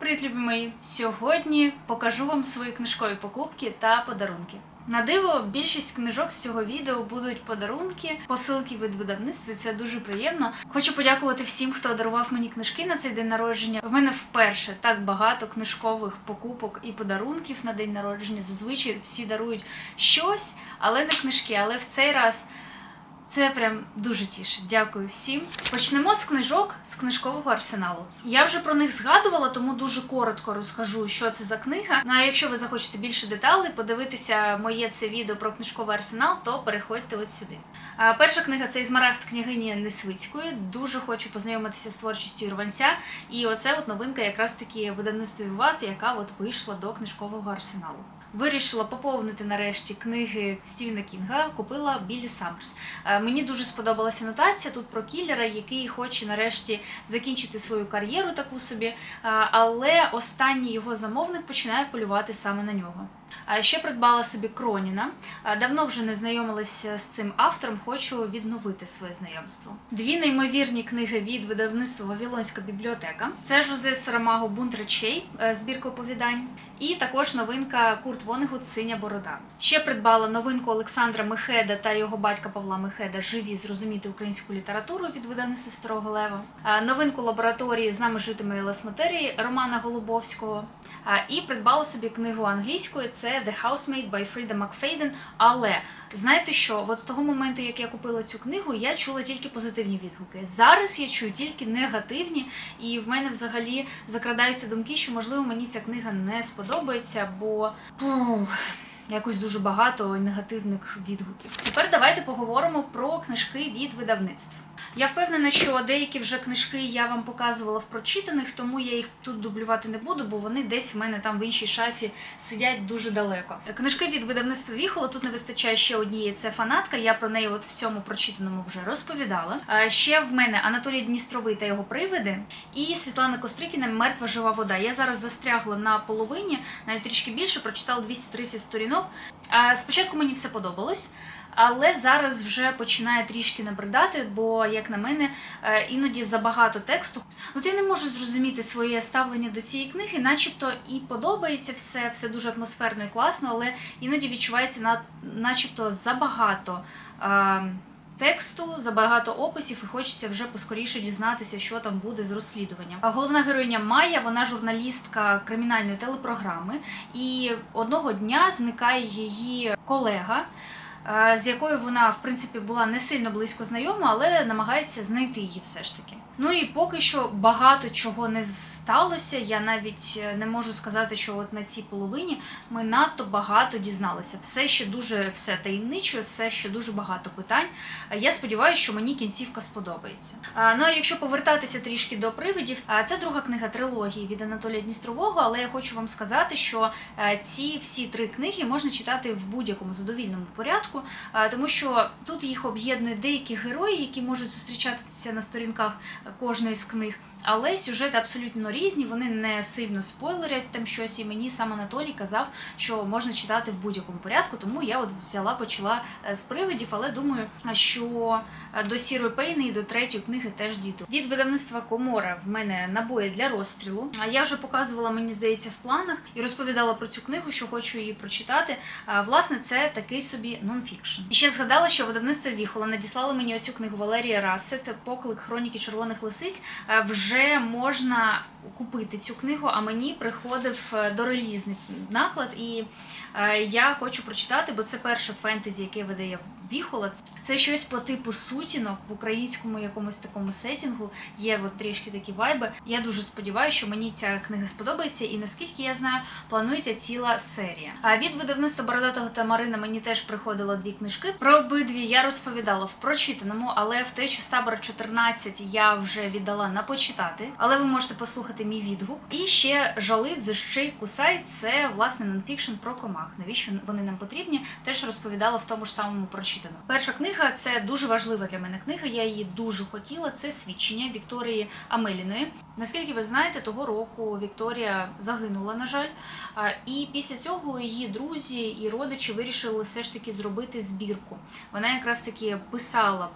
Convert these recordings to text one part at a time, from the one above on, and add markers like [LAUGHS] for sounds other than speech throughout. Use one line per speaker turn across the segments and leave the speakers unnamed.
Привіт, любі мої! Сьогодні покажу вам свої книжкові покупки та подарунки. На диво, більшість книжок з цього відео будуть подарунки, посилки від видавництва. Це дуже приємно. Хочу подякувати всім, хто дарував мені книжки на цей день народження. В мене вперше так багато книжкових покупок і подарунків на день народження. Зазвичай всі дарують щось, але не книжки. Але в цей раз це прям дуже тішить. Дякую всім. Почнемо з книжок з книжкового арсеналу. Я вже про них згадувала, тому дуже коротко розкажу, що це за книга. Ну а якщо ви захочете більше деталей, подивитися моє це відео про книжковий арсенал, то переходьте ось сюди. Перша книга це Ізмарагд княгині Несвицької. Дуже хочу познайомитися з творчістю Ірванця. І оце от новинка, якраз таки видавництво Віват, яка от вийшла до книжкового арсеналу. Вирішила поповнити нарешті книги Стівена Кінга. Купила Біллі Саммерс. Е, Мені дуже сподобалася нотація тут про кілера, який хоче нарешті закінчити свою кар'єру таку собі, е, але останній його замовник починає полювати саме на нього. Ще придбала собі Кроніна. Е, Давно вже не знайомилася з цим автором, хочу відновити своє знайомство. Дві неймовірні книги від видавництва Вавилонська бібліотека. Це Жозе Сарамаго Бунт речей, е, збірка оповідань. І також новинка Курт Вонегут Синя борода. Ще придбала новинку Олександра Мехеда та його батька Павла Мехеда Живі зрозуміти українську літературу від видавництва Старого Лева. Новинку лабораторії з нами житиме Елес Матерії Романа Голубовського. І придбала собі книгу англійською. Це The Housemaid by Frida McFadden. Але знаєте що? От з того моменту, як я купила цю книгу, я чула тільки позитивні відгуки. Зараз я чую тільки негативні, і в мене взагалі закрадаються думки, що можливо мені ця книга не сподобається, бо якось дуже багато негативних відгуків. Тепер давайте поговоримо про книжки від видавництв. Я впевнена, що деякі вже книжки я вам показувала в прочитаних, тому я їх тут дублювати не буду, бо вони десь в мене там в іншій шафі сидять дуже далеко. Книжки від видавництва Віхола тут не вистачає ще однієї. Це фанатка. Я про неї от в цьому прочитаному вже розповідала. Ще в мене Анатолій Дністровий та його привиди і Світлана Кострикіна Мертва жива вода. Я зараз застрягла на половині, навіть трішки більше, прочитала 230 сторінок. Спочатку мені все подобалось. Але зараз вже починає трішки набридати, бо, як на мене, е, іноді забагато тексту. От я не можу зрозуміти своє ставлення до цієї книги, начебто і подобається все, все дуже атмосферно і класно, але іноді відчувається на, начебто забагато. Е, Тексту забагато описів, і хочеться вже поскоріше дізнатися, що там буде з розслідуванням. Головна героїня Майя, вона журналістка кримінальної телепрограми, і одного дня зникає її колега, з якою вона, в принципі, була не сильно близько знайома, але намагається знайти її все ж таки. Ну і поки що багато чого не сталося. Я навіть е, не можу сказати, що от на цій половині ми надто багато дізналися. Все ще дуже все таємниче, все ще дуже багато питань. Е, Я сподіваюся, що мені кінцівка сподобається. Ну а якщо повертатися трішки до привидів, це друга книга трилогії від Анатолія Дністрового. Але я хочу вам сказати, що е, ці всі три книги можна читати в будь-якому задовільному порядку, а, тому що тут їх об'єднує деякі герої, які можуть зустрічатися на сторінках кожної з книг. Але сюжети абсолютно різні, вони не сильно спойлерять там щось, і мені сам Анатолій казав, що можна читати в будь-якому порядку, тому я от взяла, почала е, з привидів, але думаю, що е, до сірої пейни і до третьої книги теж діду. Від видавництва Комора в мене набої для розстрілу. А я вже показувала, мені здається, в планах і розповідала про цю книгу, що хочу її прочитати. Власне, це такий собі нонфікшн. І ще згадала, що видавництво Віхола надіслало мені оцю книгу Валерія Расет поклик хроніки червоних лисиць. Е, Вже можна купити цю книгу, а мені приходив е, дорелізний наклад, і е, я хочу прочитати, бо це перше фентезі, яке видає Віхола. Це щось по типу сутінок в українському якомусь такому сетінгу. Є от трішки такі вайби. Я дуже сподіваюся, що мені ця книга сподобається, і наскільки я знаю, планується ціла серія. А від видавництва Бородатого та Марина мені теж приходило дві книжки. Про обидві я розповідала в прочитаному, але втечу з табора 14 я вже віддала на почитати. Але ви можете послухати мій відгук. І ще жалит Зещей Кусай це власне нонфікшн про комах. Навіщо вони нам потрібні? Теж розповідала в тому ж самому прочитаному. Перша книга це дуже важлива для мене книга. Я її дуже хотіла. Це свідчення Вікторії Амеліної. Наскільки ви знаєте, того року Вікторія загинула, на жаль. І після цього її друзі і родичі вирішили все ж таки зробити збірку. Вона якраз таки писала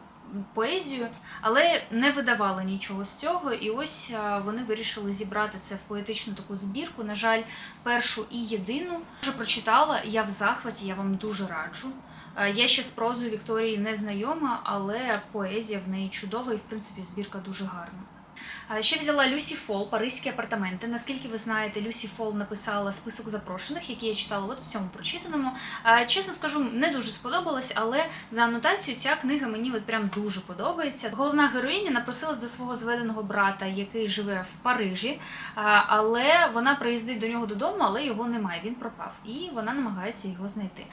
поезію, але не видавали нічого з цього. І ось вони вирішили зібрати це в поетичну таку збірку. На жаль, першу і єдину. Вже прочитала, я в захваті, я вам дуже раджу. Е, Я ще з прозою Вікторії не знайома, але поезія в неї чудова і, в принципі, збірка дуже гарна. Ще взяла Люсі Фол, Паризькі апартаменти. Наскільки ви знаєте, Люсі Фол написала список запрошених, які я читала от в цьому прочитаному. Чесно скажу, не дуже сподобалось, але за анотацією ця книга мені от прям дуже подобається. Головна героїня напросилась до свого зведеного брата, який живе в Парижі, але вона приїздить до нього додому, але його немає. Він пропав, і вона намагається його знайти.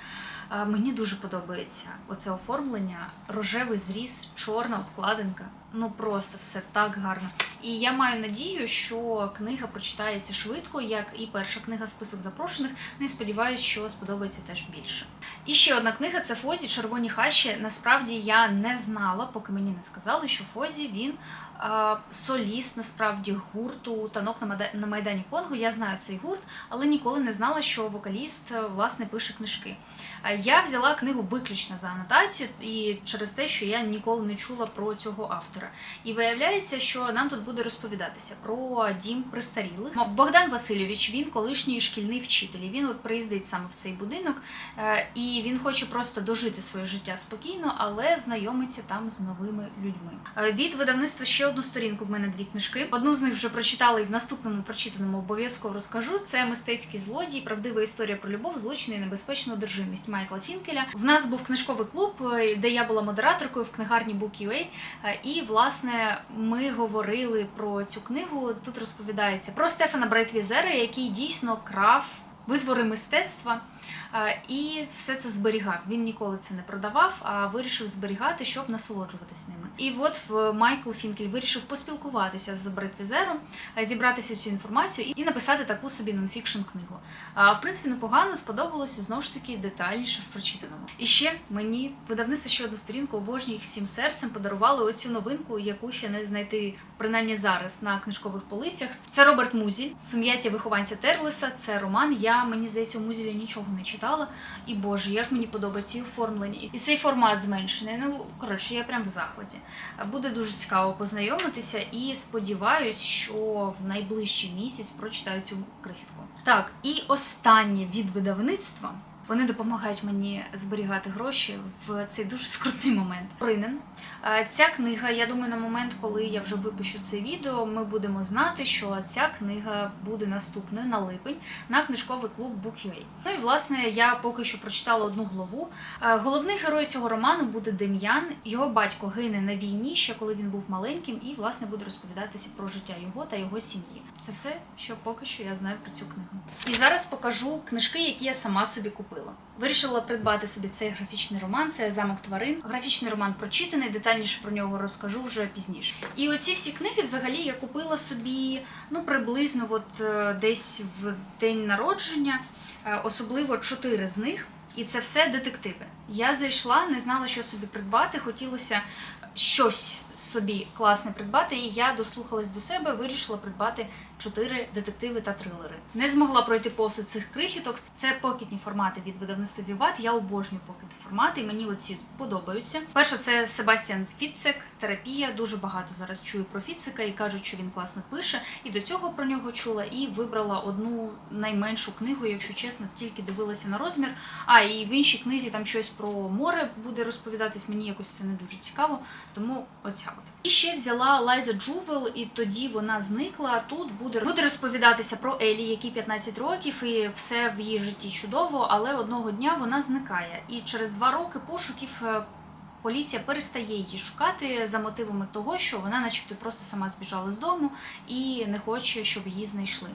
Мені дуже подобається оце оформлення, рожевий зріз, чорна обкладинка. Ну просто все так гарно. І я маю надію, що книга прочитається швидко, як і перша книга список запрошених. Ну і сподіваюся, що сподобається теж більше. І ще одна книга це Фозі Червоні хащі. Насправді я не знала, поки мені не сказали, що Фозі він соліст насправді гурту танок на майдані Конго. Я знаю цей гурт, але ніколи не знала, що вокаліст е, власне пише книжки. Я взяла книгу виключно за анотацію і через те, що я ніколи не чула про цього автора. І виявляється, що нам тут буде розповідатися про дім престарілих. Богдан Васильович, він колишній шкільний вчитель. Він от приїздить саме в цей будинок, е, і він хоче просто дожити своє життя спокійно, але знайомиться там з новими людьми. Е, Від видавництва ще одну сторінку. В мене дві книжки. Одну з них вже прочитала і в наступному прочитаному обов'язково розкажу. Це мистецький злодій, правдива історія про любов, злочин і небезпечну одержимість Майкла Фінкеля. В нас був книжковий клуб, е, де я була модераторкою в книгарні Book.ua. Е, І власне ми говорили про цю книгу. Тут розповідається про Стефана Брейтвізера, який дійсно крав. Витвори мистецтва е, і все це зберігав. Він ніколи це не продавав, а вирішив зберігати, щоб насолоджуватись ними. І от в Майкл Фінкель вирішив поспілкуватися з Брейтвізером, е, зібрати всю цю інформацію і написати таку собі нонфікшн книгу. В принципі, непогано сподобалося знову ж таки детальніше в прочитаному. І ще мені видавництво ще одну сторінку обожнюю всім серцем подарували оцю новинку, яку ще не знайти принаймні зараз на книжкових полицях. Це Роберт Музіль, сум'яття вихованця Терлеса. Це роман. Я мені здається, у Музіля нічого не читала. І боже, як мені подобається і оформлення, і цей формат зменшений. Ну коротше, я прям в захваті. Буде дуже цікаво познайомитися і сподіваюсь, що в найближчий місяць прочитаю цю крихітку. Так, і останнє від видавництва. Вони допомагають мені зберігати гроші в цей дуже [LAUGHS] скрутний момент. Ринен. Ця книга, я думаю, на момент, коли я вже випущу це відео, ми будемо знати, що ця книга буде наступною на липень на книжковий клуб Book.ua. Ну і власне я поки що прочитала одну главу. Головний герой цього роману буде Дем'ян. Його батько гине на війні, ще коли він був маленьким, і власне буде розповідатися про життя його та його сім'ї. Це все, що поки що я знаю про цю книгу. І зараз покажу книжки, які я сама собі купила. Вирішила придбати собі цей графічний роман. Це замок тварин. Графічний роман прочитаний. Детальніше про нього розкажу вже пізніше. І оці всі книги, взагалі, я купила собі ну приблизно, от е, десь в день народження, Е, особливо чотири з них. І це все детективи. Я зайшла, не знала, що собі придбати. Хотілося щось собі класне придбати, і я дослухалась до себе, вирішила придбати чотири детективи та трилери. Не змогла пройти повз цих крихіток. Це покетні формати від видавництва Віват. Я обожнюю покетні формати, і мені оці подобаються. Перша це Себастьян Фіцек, терапія. Дуже багато зараз чую про Фіцека і кажуть, що він класно пише. І до цього про нього чула, і вибрала одну найменшу книгу, якщо чесно, тільки дивилася на розмір. А і в іншій книзі там щось про море буде розповідатись. Мені якось це не дуже цікаво, тому оця от. І ще взяла Лайза Джувел, і тоді вона зникла. Тут буде, буде розповідатися про Елі, якій 15 років, і все в її житті чудово, але одного дня вона зникає. І через два роки пошуків. е, Поліція перестає її шукати за мотивами того, що вона, начебто, просто сама збіжала з дому і не хоче, щоб її знайшли.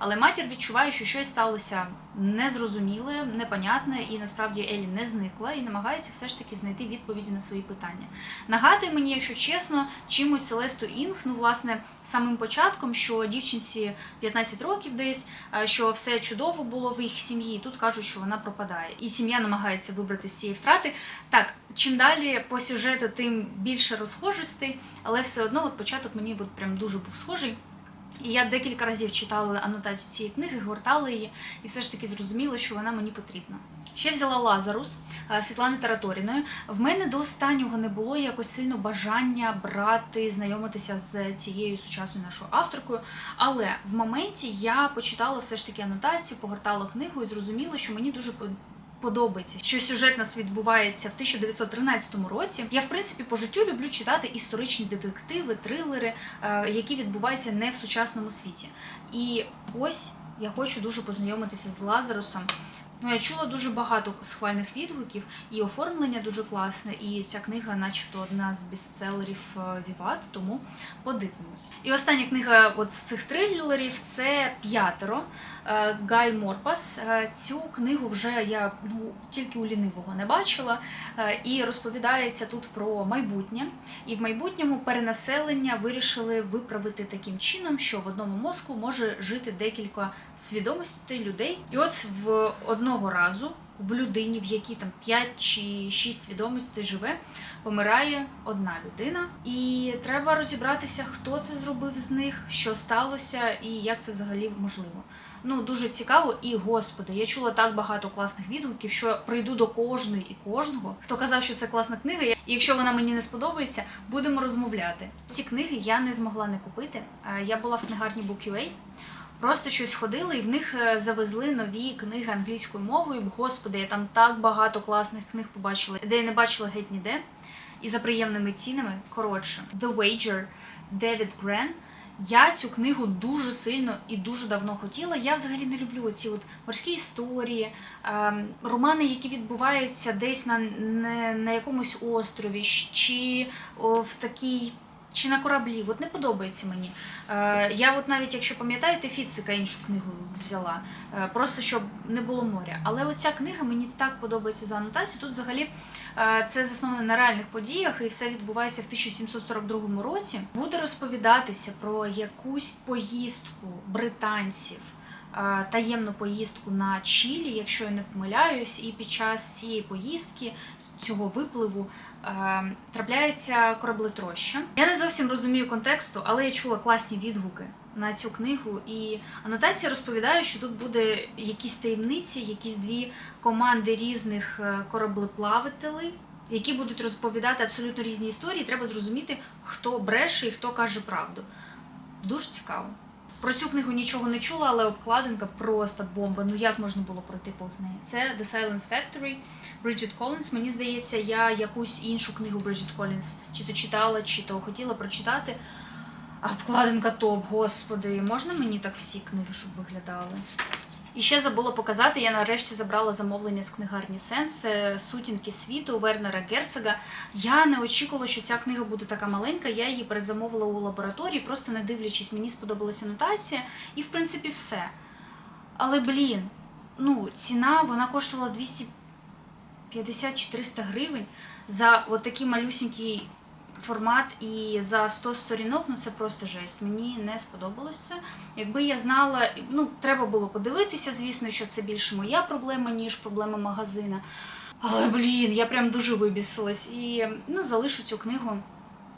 Але матір відчуває, що щось сталося незрозуміле, непонятне, і насправді Елі не зникла і намагається все ж таки знайти відповіді на свої питання. Нагадує мені, якщо чесно, чимось Селесту Інг, ну власне, самим початком, що дівчинці 15 років десь, е, що все чудово було в їх сім'ї, тут кажуть, що вона пропадає. І сім'я намагається вибрати з цієї втрати. Так, чим далі по сюжету, тим більше розхожостей, але все одно, от початок мені от прям дуже був схожий. І я декілька разів читала анотацію цієї книги, гортала її, і все ж таки зрозуміла, що вона мені потрібна. Ще взяла Лазарус е, Світлани Тараторіної. В мене до останнього не було якось сильно бажання брати, знайомитися з цією сучасною нашою авторкою. Але в моменті я почитала все ж таки анотацію, погортала книгу і зрозуміла, що мені дуже подобається, що сюжет нас відбувається в 1913 році. Я в принципі по життю люблю читати історичні детективи, трилери, е, які відбуваються не в сучасному світі. І ось я хочу дуже познайомитися з Лазарусом. Ну, я чула дуже багато схвальних відгуків, і оформлення дуже класне, і ця книга, начебто, одна з бестселерів е, Віват, тому подивимось. І остання книга от з цих трилерів це п'ятеро е, Гай Морпас. Е, Цю книгу вже я ну тільки у лінивого не бачила. Е, І розповідається тут про майбутнє. І в майбутньому перенаселення вирішили виправити таким чином, що в одному мозку може жити декілька свідомостей людей. І от в одного разу в людині, в якій там 5 чи 6 свідомостей живе, помирає одна людина. І треба розібратися, хто це зробив з них, що сталося і як це взагалі можливо. Ну, дуже цікаво, і господи, я чула так багато класних відгуків, що прийду до кожної і кожного, хто казав, що це класна книга. І якщо вона мені не сподобається, будемо розмовляти. Ці книги я не змогла не купити. Е, Я була в книгарні Book.ua, Просто щось ходили, і в них е, завезли нові книги англійською мовою. Господи, я там так багато класних книг побачила, де я не бачила геть ніде. І за приємними цінами. Коротше, The Wager, Девід Грен. Я цю книгу дуже сильно і дуже давно хотіла. Я взагалі не люблю ці от морські історії, ем, романи, які відбуваються десь на, не, на якомусь острові, чи в такій. Чи на кораблі, от не подобається мені. Е, я, от навіть, якщо пам'ятаєте, Фіцика іншу книгу взяла, е, просто щоб не було моря. Але оця книга мені так подобається за анотацією. Тут взагалі е, це засновано на реальних подіях, і все відбувається в 1742 році. Буде розповідатися про якусь поїздку британців. е, Таємну поїздку на Чилі, якщо я не помиляюсь, і під час цієї поїздки, цього випливу, трапляється кораблетроща. Я не зовсім розумію контексту, але я чула класні відгуки на цю книгу. І анотація розповідає, що тут буде якісь таємниці, якісь дві команди різних е, кораблеплавателей, які будуть розповідати абсолютно різні історії. Треба зрозуміти, хто бреше і хто каже правду. Дуже цікаво. Про цю книгу нічого не чула, але обкладинка просто бомба. Ну як можна було пройти повз неї? Це The Silence Factory, Бриджит Колінс. Мені здається, я якусь іншу книгу Бриджит Колінс чи то читала, чи то хотіла прочитати. А обкладинка топ, господи, можна мені так всі книги, щоб виглядали? І ще забула показати, я нарешті забрала замовлення з книгарні Сенс. Це сутінки світу Вернера Герцога. Я не очікувала, що ця книга буде така маленька. Я її передзамовила у лабораторії, просто не дивлячись, мені сподобалася анотація, і в принципі все. Але блін, ну, ціна вона коштувала 250 чи 300 гривень за от такий малюсінький формат і за 100 сторінок, ну це просто жесть. Мені не сподобалось це. Якби я знала, ну треба було подивитися, звісно, що це більше моя проблема, ніж проблема магазина. Але блін, я прям дуже вибісилась. І ну, залишу цю книгу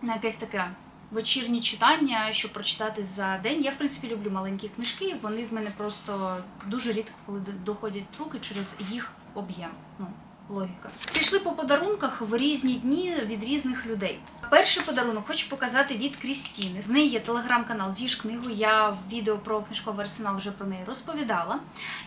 на якесь таке вечірнє читання, щоб прочитати за день. Я, в принципі, люблю маленькі книжки, вони в мене просто дуже рідко, коли доходять руки через їх об'єм. Ну, логіка. Пішли по подарунках в різні дні від різних людей. Перший подарунок хочу показати від Крістіни. В неї є телеграм-канал з'їж книгу. Я в відео про книжковий арсенал вже про неї розповідала.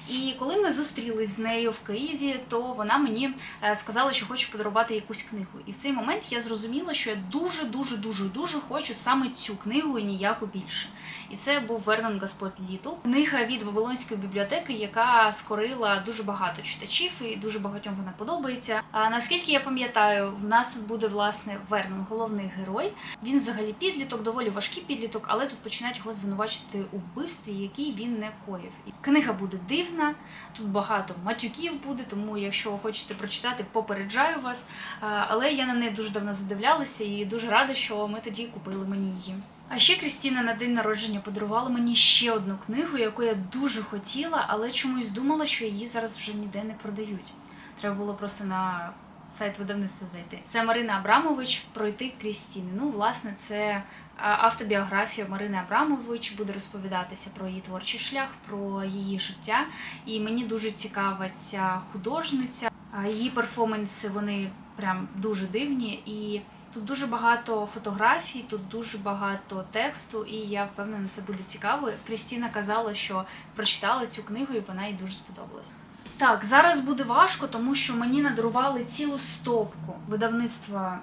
І коли ми зустрілись з нею в Києві, то вона мені е, сказала, що хоче подарувати якусь книгу. І в цей момент я зрозуміла, що я дуже, дуже, дуже, дуже хочу саме цю книгу і ніяку більше. І це був Вернон Господь Літл, книга від Вавилонської бібліотеки, яка скорила дуже багато читачів, і дуже багатьом вона подобається. А наскільки я пам'ятаю, в нас тут буде власне Вернон, головний герой. Він взагалі підліток, доволі важкий підліток, але тут починають його звинувачити у вбивстві, який він не коїв. Книга буде дивна, тут багато матюків буде, тому якщо хочете прочитати, попереджаю вас. Але я на неї дуже давно задивлялася і дуже рада, що ми тоді купили мені її. А ще Крістіна на день народження подарувала мені ще одну книгу, яку я дуже хотіла, але чомусь думала, що її зараз вже ніде не продають. Треба було просто на сайт видавництва зайти. Це Марина Абрамович пройти Крістіни. Ну, власне, це Автобіографія Марини Абрамович буде розповідатися про її творчий шлях, про її життя. І мені дуже цікава ця художниця. Її перформанси вони прям дуже дивні. І тут дуже багато фотографій, тут дуже багато тексту, і я впевнена, це буде цікаво. Крістіна казала, що прочитала цю книгу, і вона їй дуже сподобалась. Так, зараз буде важко, тому що мені надарували цілу стопку видавництва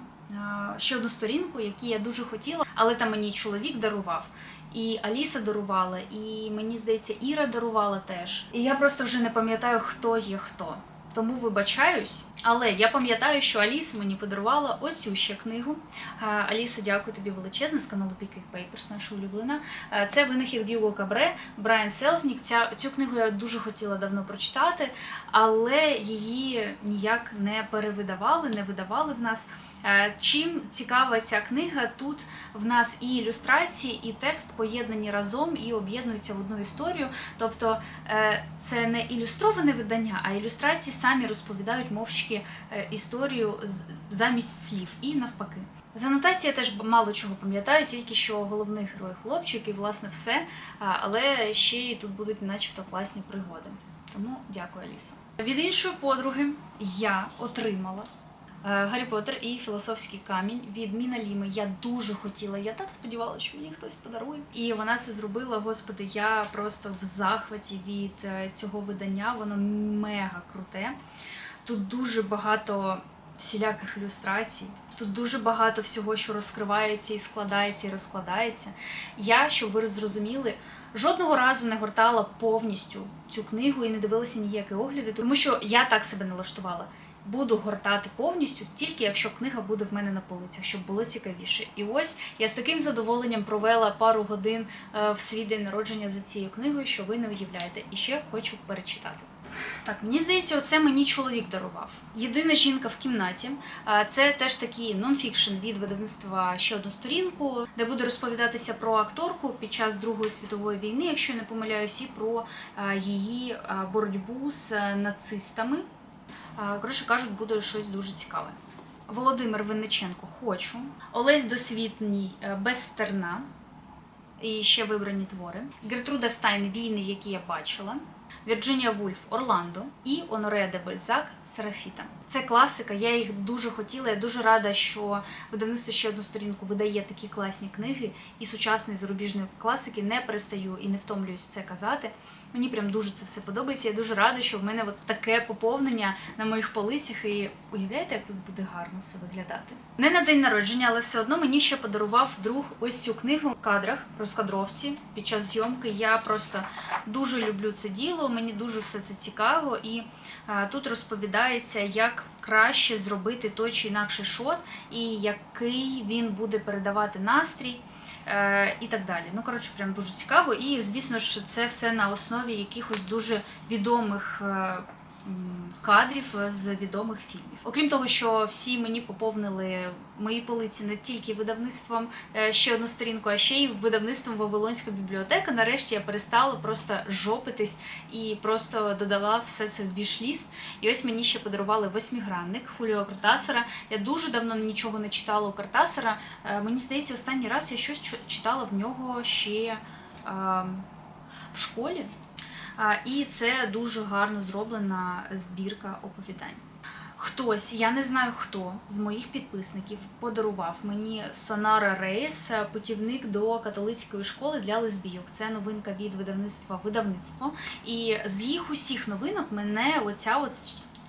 ще одну сторінку, яку я дуже хотіла, але там мені чоловік дарував. І Аліса дарувала, і мені здається, Іра дарувала теж. І я просто вже не пам'ятаю, хто є хто. Тому вибачаюсь, але я пам'ятаю, що Аліса мені подарувала оцю ще книгу. Аліса, дякую тобі величезне з каналу Pickwick Papers, наша улюблена. Це винахід Гіо Кабре, Брайан Селзнік. Ця цю книгу я дуже хотіла давно прочитати, але її ніяк не перевидавали, не видавали в нас. Чим цікава ця книга? Тут в нас і ілюстрації, і текст поєднані разом і об'єднуються в одну історію. Тобто е, це не ілюстроване видання, а ілюстрації самі розповідають мовчки е, історію замість слів і навпаки. З анотації теж мало чого пам'ятаю, тільки що головний герой хлопчик і власне все. Але ще й тут будуть начебто класні пригоди. Тому дякую, Аліса. Від іншої подруги я отримала Гаррі Поттер і філософський камінь від Міна Ліми. Я дуже хотіла. Я так сподівалася, що мені хтось подарує. І вона це зробила. Господи, я просто в захваті від е, цього видання. Воно мега круте. Тут дуже багато всіляких ілюстрацій. Тут дуже багато всього, що розкривається і складається, і розкладається. Я, щоб ви зрозуміли, жодного разу не гортала повністю цю книгу і не дивилася ніякі огляди, тому що я так себе налаштувала. Буду гортати повністю, тільки якщо книга буде в мене на полицях, щоб було цікавіше. І ось я з таким задоволенням провела пару годин е, в свій день народження за цією книгою, що ви не уявляєте. І ще хочу перечитати. Так, мені здається, оце мені чоловік дарував. Єдина жінка в кімнаті. Це теж такий нонфікшн від видавництва ще одну сторінку, де буде розповідатися про акторку під час Другої світової війни, якщо не помиляюсь, і про її боротьбу з нацистами. Коротше кажуть, буде щось дуже цікаве. Володимир Винниченко хочу. Олесь Досвітній е, без стерна. І ще вибрані твори. Гертруда Стайн Війни, які я бачила. Вірджинія Вульф Орландо і Оноре де Бальзак Серафіта. Це класика. Я їх дуже хотіла. Я дуже рада, що видавництво ще одну сторінку видає такі класні книги і сучасної зарубіжної класики. Не перестаю і не втомлююсь це казати. Мені прям дуже це все подобається. Я дуже рада, що в мене от таке поповнення на моїх полицях. І уявляєте, як тут буде гарно все виглядати. Не на день народження, але все одно мені ще подарував друг ось цю книгу в кадрах розкадровці під час зйомки. Я просто дуже люблю це діло. Мені дуже все це цікаво, і а, тут розповідається, як краще зробити той чи інакший шот, і який він буде передавати настрій. Е, І так далі. Ну, коротше, прям дуже цікаво. І, звісно ж, це все на основі якихось дуже відомих е, кадрів з відомих фільмів. Окрім того, що всі мені поповнили мої полиці не тільки видавництвом е, ще одну сторінку, а ще й видавництвом Вавилонська бібліотека. Нарешті я перестала просто жопитись і просто додала все це в вішліст. І ось мені ще подарували восьмигранник Хуліо Картасара. Я дуже давно нічого не читала у Картасара. Е, Мені здається, останній раз я щось читала в нього ще е, в школі. І це дуже гарно зроблена збірка оповідань. Хтось, я не знаю хто з моїх підписників подарував мені Сонара Рейс, путівник до католицької школи для лесбійок. Це новинка від видавництва видавництво. І з їх усіх новинок мене оця от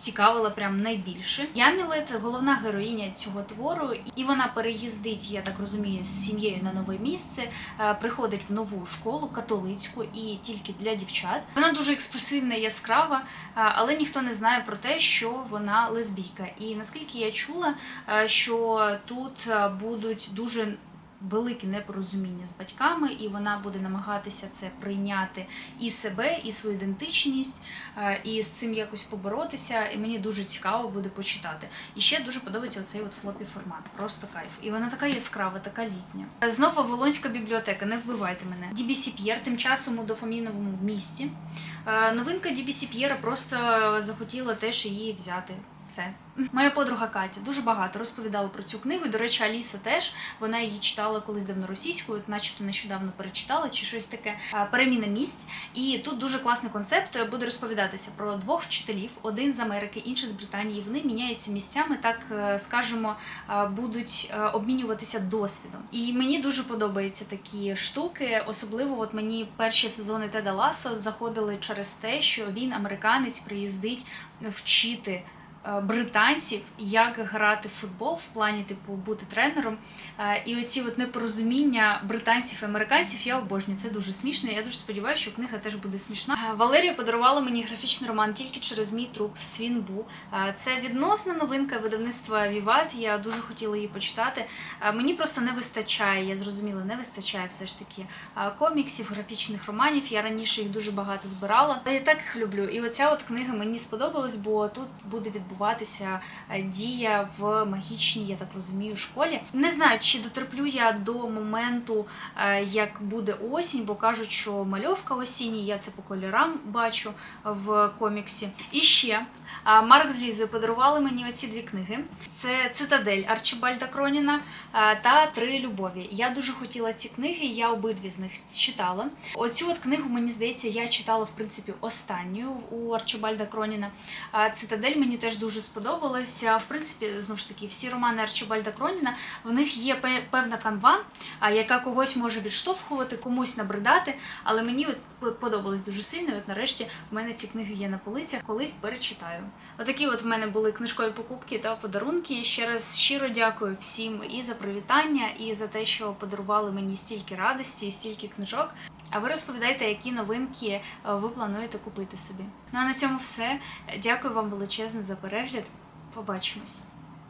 цікавила прям найбільше. Ямілет головна героїня цього твору, і вона переїздить, я так розумію, з сім'єю на нове місце, е, приходить в нову школу католицьку і тільки для дівчат. Вона дуже експресивна яскрава, е, але ніхто не знає про те, що вона лесбійка. І наскільки я чула, е, що тут будуть дуже велике непорозуміння з батьками, і вона буде намагатися це прийняти і себе, і свою ідентичність, е, і з цим якось поборотися. І мені дуже цікаво буде почитати. І ще дуже подобається оцей от флопі формат. Просто кайф. І вона така яскрава, така літня. Знову Вавилонська бібліотека, не вбивайте мене. DBC П'єр тим часом у дофаміновому місті. Е, Новинка DBC П'єра просто захотіла теж її взяти Все. Моя подруга Катя дуже багато розповідала про цю книгу. До речі, Аліса теж вона її читала колись давно російською, начебто нещодавно перечитала чи щось таке. Переміна місць. І тут дуже класний концепт буде розповідатися про двох вчителів: один з Америки, інший з Британії. Вони міняються місцями, так е, скажемо, е, будуть е, обмінюватися досвідом. І мені дуже подобаються такі штуки. Особливо, от мені перші сезони Теда Ласо заходили через те, що він американець приїздить вчити. Е, Британців, як грати в футбол в плані типу бути тренером. Е, І оці от непорозуміння британців і американців я обожнюю. Це дуже смішно. Я дуже сподіваюся, що книга теж буде смішна. Е, Валерія подарувала мені графічний роман тільки через мій труп Свінбу. Це відносна новинка видавництва Віват. Я дуже хотіла її почитати. Мені просто не вистачає, я зрозуміла, не вистачає все ж таки коміксів, графічних романів. Я раніше їх дуже багато збирала. Та я так їх люблю. І оця от книга мені сподобалась, бо тут буде відбуватися е, дія в магічній, я так розумію, школі. Не знаю, чи дотерплю я до моменту, е, як буде осінь, бо кажуть, що мальовка осіння, я це по кольорам бачу в коміксі. І ще Марк з Лізою подарували мені оці дві книги: це Цитадель Арчибальда Кроніна та Три любові. Я дуже хотіла ці книги, я обидві з них читала. Оцю от книгу, мені здається, я читала в принципі останню у Арчибальда Кроніна. Цитадель мені теж дуже сподобалася. В принципі, знову ж таки, всі романи Арчибальда Кроніна в них є пе- певна канва, яка когось може відштовхувати, комусь набридати. Але мені от подобалось дуже сильно. і От нарешті в мене ці книги є на полицях, колись перечитаю. Отакі от в мене були книжкові покупки та подарунки. Ще раз щиро дякую всім і за привітання, і за те, що подарували мені стільки радості і стільки книжок. А ви розповідайте, які новинки е, ви плануєте купити собі. Ну а на цьому все. Дякую вам величезне за перегляд. Побачимось.